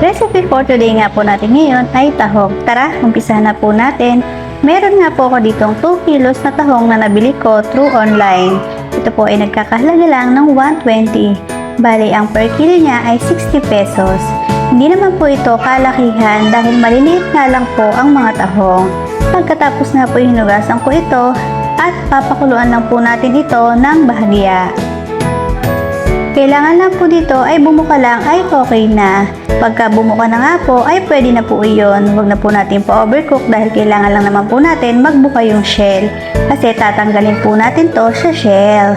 Recipe for today nga po natin ngayon ay tahong. Tara, umpisahan na po natin. Meron nga po ako ditong 2 kilos na tahong na nabili ko through online. Ito po ay nagkakahalaga lang ng 120. Bali, ang per kilo niya ay 60 pesos. Hindi naman po ito kalakihan dahil maliliit nga lang po ang mga tahong. Pagkatapos nga po hinugasan ko ito at papakuluan lang po natin ito ng bahagya. Kailangan lang po dito ay bumuka lang ay okay na. Pagka bumuka na nga po ay pwede na po iyon. Huwag na po natin po overcook dahil kailangan lang naman po natin magbuka yung shell. Kasi tatanggalin po natin to sa shell.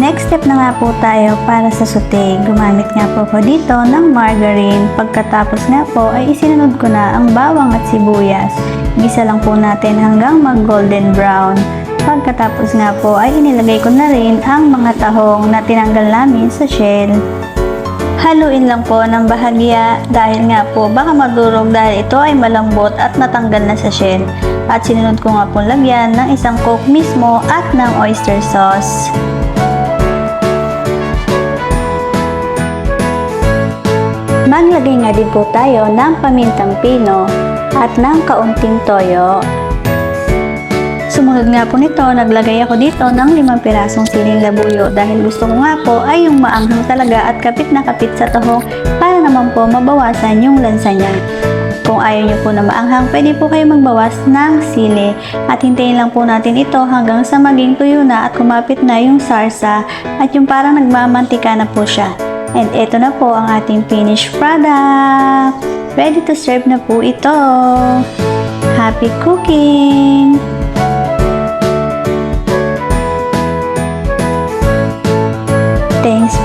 Next step na nga po tayo para sa sauté. Gumamit nga po ko dito ng margarine. Pagkatapos nga po ay isinunod ko na ang bawang at sibuyas. Gisa lang po natin hanggang mag golden brown. Pagkatapos nga po ay inilagay ko na rin ang mga tahong na tinanggal namin sa shell. Haluin lang po ng bahagya dahil nga po baka madurog dahil ito ay malambot at natanggal na sa shell. At sinunod ko nga po lagyan ng isang coke mismo at ng oyster sauce. Maglagay nga din po tayo ng pamintang pino at ng kaunting toyo. Sumunod nga po nito, naglagay ako dito ng limang pirasong siling labuyo dahil gusto ko nga po ay yung maanghang talaga at kapit na kapit sa tahong para naman po mabawasan yung lansa niya. Kung ayaw niyo po na maanghang, pwede po kayo magbawas ng sili at hintayin lang po natin ito hanggang sa maging tuyo na at kumapit na yung sarsa at yung parang nagmamantika na po siya. And ito na po ang ating finished product. Ready to serve na po ito. Happy cooking!